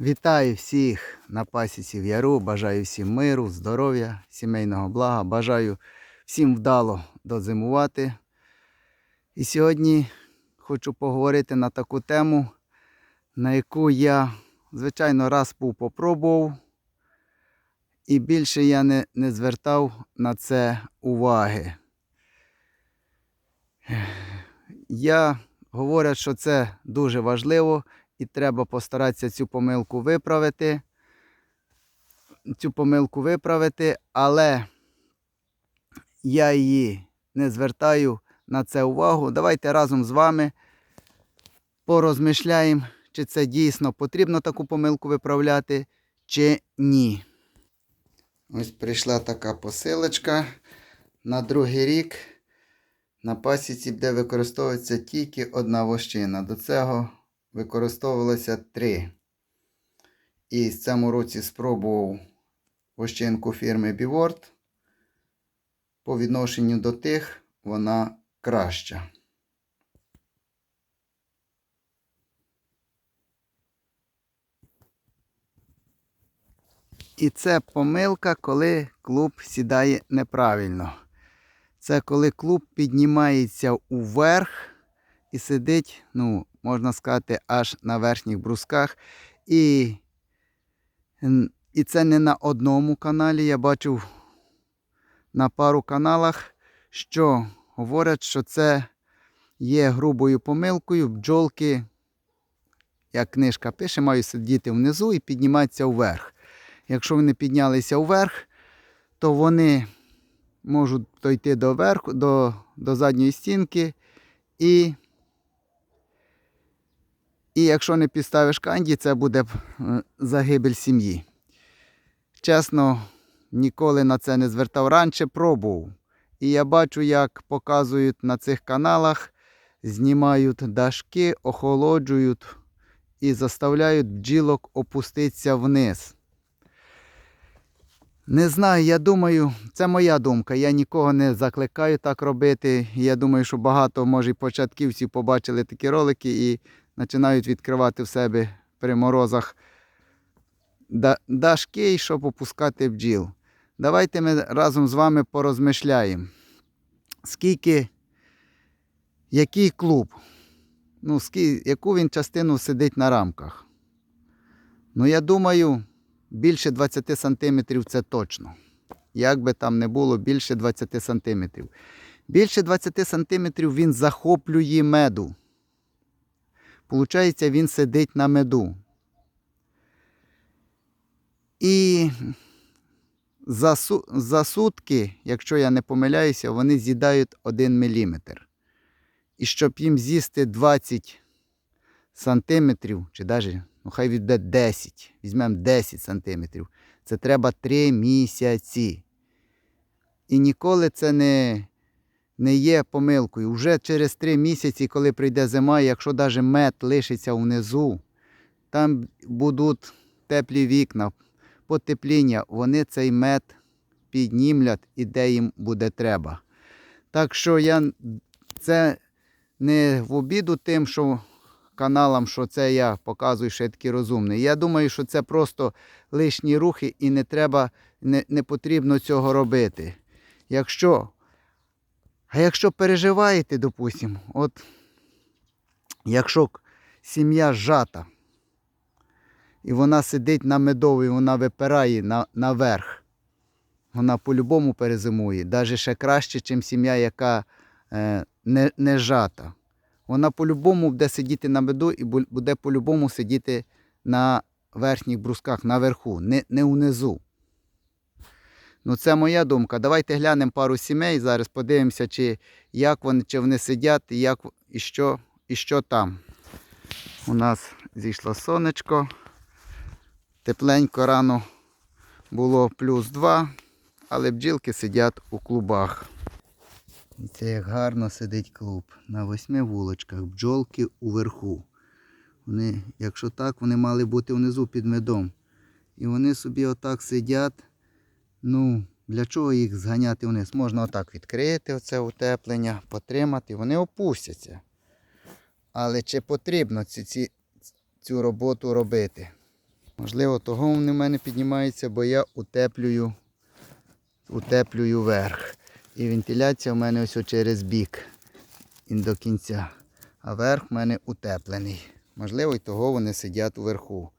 Вітаю всіх на пасіці в Яру. Бажаю всім миру, здоров'я, сімейного блага. Бажаю всім вдало дозимувати. І сьогодні хочу поговорити на таку тему, на яку я, звичайно, раз був попробував. І більше я не, не звертав на це уваги. Я говорю, що це дуже важливо і треба постаратися цю помилку виправити. Цю помилку виправити, але я її не звертаю на це увагу. Давайте разом з вами порозмишляємо, чи це дійсно потрібно таку помилку виправляти, чи ні. Ось прийшла така посилочка на другий рік. На пасіці, де використовується тільки одна вощина. До цього використовувалося три. І в цьому році спробував вощинку фірми Біворд. По відношенню до тих вона краща. І це помилка, коли клуб сідає неправильно. Це коли клуб піднімається уверх і сидить, ну, можна сказати, аж на верхніх брусках. І, і це не на одному каналі. Я бачив на пару каналах, що говорять, що це є грубою помилкою. Бджолки, як книжка пише, мають сидіти внизу і підніматися вверх. Якщо вони піднялися вверх, то вони можуть дойти до верху, до, до задньої стінки. І, і якщо не підставиш канді, це буде е, загибель сім'ї. Чесно, ніколи на це не звертав раніше, пробував. І я бачу, як показують на цих каналах, знімають дашки, охолоджують і заставляють бджілок опуститися вниз. Не знаю, я думаю, це моя думка. Я нікого не закликаю так робити. Я думаю, що багато, може, початківців побачили такі ролики і починають відкривати в себе при морозах да- дашки, щоб опускати бджіл. Давайте ми разом з вами порозмишляємо. Скільки, який клуб, ну, ски, яку він частину сидить на рамках. Ну, я думаю, більше 20 сантиметрів це точно. Як би там не було, більше 20 сантиметрів. Більше 20 сантиметрів він захоплює меду. Получається, він сидить на меду. І за, су- за сутки, якщо я не помиляюся, вони з'їдають 1 мм. І щоб їм з'їсти 20 сантиметрів, чи навіть, ну хай відде 10, візьмемо 10 сантиметрів, це треба 3 місяці. І ніколи це не, не є помилкою. Уже через 3 місяці, коли прийде зима, якщо навіть мед лишиться внизу, там будуть теплі вікна, потепління, вони цей мед піднімлять і де їм буде треба. Так що я це не в обіду тим, що каналам, що це я показую, що я такий розумний. Я думаю, що це просто лишні рухи і не треба, не, не потрібно цього робити. Якщо, а якщо переживаєте, допустимо, от якщо сім'я зжата, і вона сидить на медовій, вона випирає на, наверх, вона по-любому перезимує. Навіть ще краще, ніж сім'я, яка е, не, не жата. Вона по-любому буде сидіти на меду і буде по-любому сидіти на верхніх брусках, наверху, не, не внизу. Ну, це моя думка. Давайте глянемо пару сімей. Зараз подивимося, чи як вони, чи вони сидять, і, як, і, що, і що там. У нас зійшло сонечко. Тепленько рано було плюс 2, але бджілки сидять у клубах. І це як гарно сидить клуб. На восьми вулочках, бджолки уверху. Вони, якщо так, вони мали бути внизу під медом. І вони собі отак сидять. Ну, для чого їх зганяти вниз? Можна отак відкрити оце утеплення, потримати, вони опустяться. Але чи потрібно ці, ці, цю роботу робити? Можливо, того вони в мене піднімаються, бо я утеплюю, утеплюю верх. І вентиляція в мене ось через бік і до кінця. А верх в мене утеплений. Можливо, і того вони сидять уверху.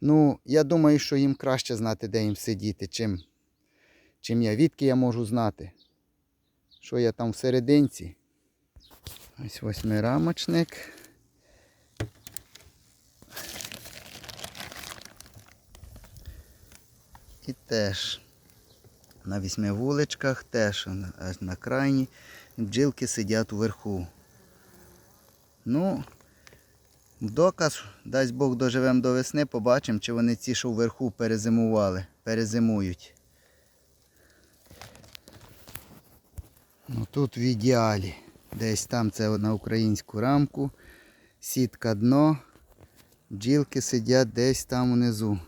Ну, я думаю, що їм краще знати, де їм сидіти, чим, чим я. Відки я можу знати, що я там всерединці. Ось восьмирамочник. І теж на вісьми вуличках, теж аж на крайні бджілки сидять уверху. Ну, доказ, дасть Бог доживемо до весни, побачимо, чи вони ці, що вверху перезимували, перезимують. Ну тут в ідеалі. Десь там це на українську рамку. Сітка дно. Бджілки сидять десь там внизу.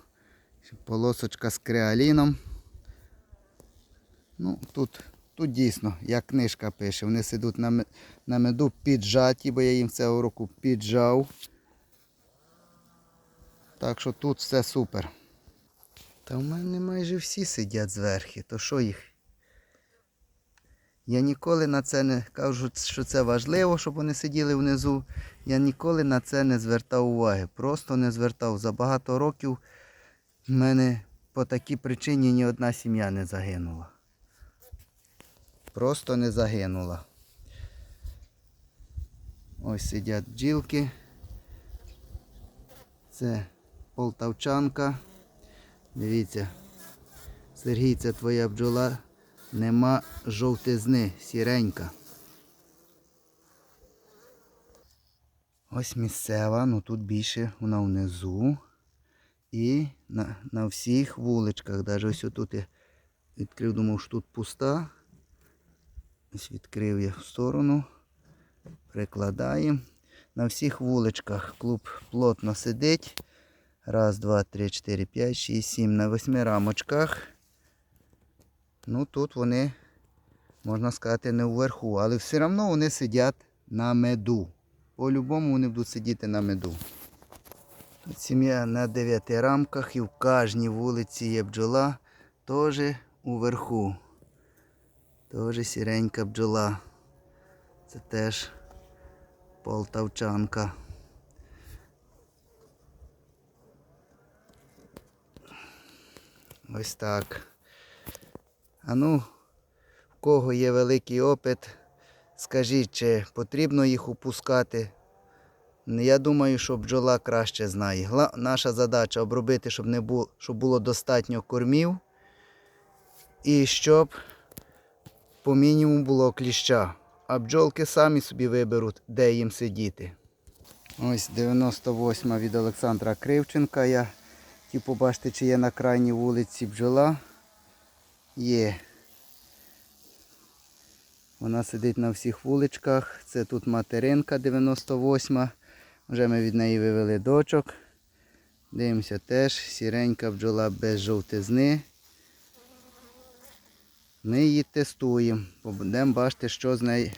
Полосочка з креаліном. Ну, тут, тут дійсно, як книжка пише, вони сидуть на, на меду піджаті, бо я їм цього року піджав. Так що тут все супер. Та в мене майже всі сидять зверху, то що їх? Я ніколи на це не кажу, що це важливо, щоб вони сиділи внизу. Я ніколи на це не звертав уваги. Просто не звертав. За багато років в мене по такій причині ні одна сім'я не загинула. Просто не загинула. Ось сидять бджілки. Це полтавчанка. Дивіться, Сергій, це твоя бджола. Нема жовтизни, сіренька. Ось місцева, ну тут більше вона внизу. І на, на всіх вуличках, навіть ось тут я відкрив, думав, що тут пуста. Ось відкрив я в сторону. Прикладаємо. На всіх вуличках клуб плотно сидить. Раз, два, три, чотири, п'ять, шість, сім. На восьми рамочках. Ну тут вони, можна сказати, не вверху, але все одно вони сидять на меду. По-любому вони будуть сидіти на меду. Тут сім'я на дев'яти рамках і в кожній вулиці є бджола, теж уверху. Теж сіренька бджола. Це теж полтавчанка. Ось так. А ну, в кого є великий опит, скажіть, чи потрібно їх упускати. Я думаю, що бджола краще знає. Наша задача обробити, щоб, не було, щоб було достатньо кормів і щоб по мінімуму було кліща. А бджолки самі собі виберуть, де їм сидіти. Ось 98 від Олександра Кривченка. Я хотів побачити, чи є на крайній вулиці бджола. Є. Вона сидить на всіх вуличках. Це тут материнка 98. Вже ми від неї вивели дочок. Дивимося теж. Сіренька бджола без жовтизни. Ми її тестуємо. Будемо бачити, що з нею,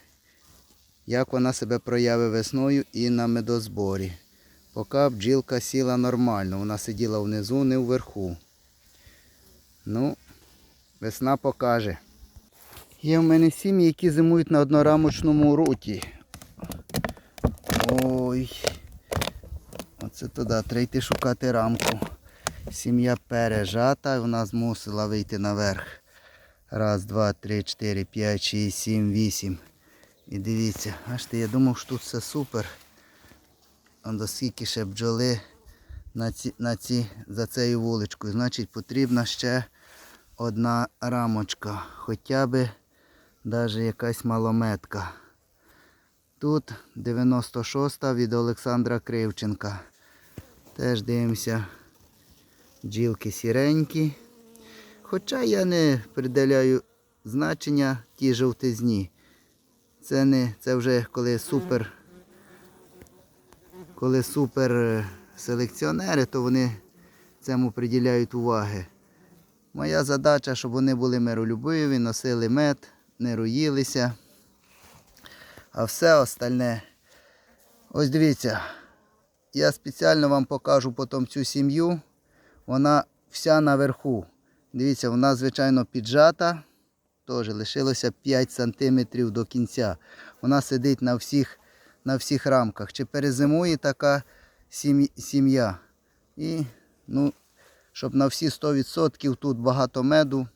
як вона себе проявить весною і на медозборі. Поки бджілка сіла нормально, вона сиділа внизу, не вверху. Ну, весна покаже. Є в мене сім'ї, які зимують на однорамочному руті. Ой. Оце туди треба йти шукати рамку. Сім'я пережата, вона змусила вийти наверх. Раз, два, три, чотири, п'ять, шість, сім, вісім. І дивіться, бачите, я думав, що тут все супер. А до скільки ще бджоли на ці, на ці, за цією вуличкою. Значить, потрібна ще одна рамочка. Хоча б навіть якась малометка. Тут 96-та від Олександра Кривченка. Теж дивимося бджілки сіренькі. Хоча я не приділяю значення ті жовтизні. Це не, це вже коли супер, коли супер е, селекціонери, то вони цьому приділяють уваги. Моя задача, щоб вони були миролюбиві, носили мед, не роїлися. А все остальне. Ось дивіться, я спеціально вам покажу потім цю сім'ю. вона вся наверху. Дивіться, вона, звичайно, піджата. Теж лишилося 5 см до кінця. Вона сидить на всіх, на всіх рамках. Чи перезимує така сім'я? І, ну, щоб на всі 100% тут багато меду.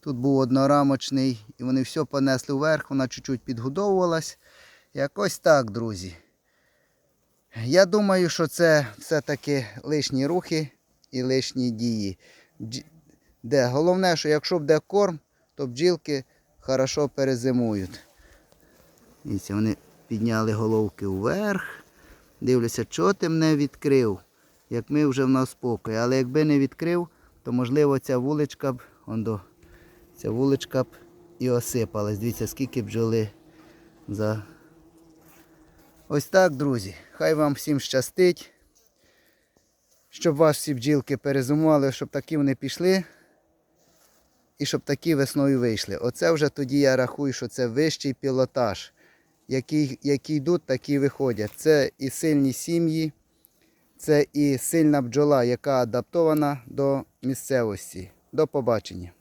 Тут був однорамочний, і вони все понесли вверх, вона чуть-чуть підгодовувалась. Якось так, друзі. Я думаю, що це все-таки лишні рухи і лишні дії. Де? Головне, що якщо буде корм, то бджілки хорошо перезимують. Дивіться, вони підняли головки вверх. Дивлюся, що ти мене відкрив, як ми вже в нас спокій. Але якби не відкрив, то можливо ця вуличка б, он до, ця вуличка б і осипалась. Дивіться, скільки бджоли за. Ось так, друзі. Хай вам всім щастить. Щоб ваші всі бджілки перезимували, щоб такі вони пішли. І щоб такі весною вийшли. Оце вже тоді я рахую, що це вищий пілотаж. Які, які йдуть, такі виходять. Це і сильні сім'ї, це і сильна бджола, яка адаптована до місцевості. До побачення.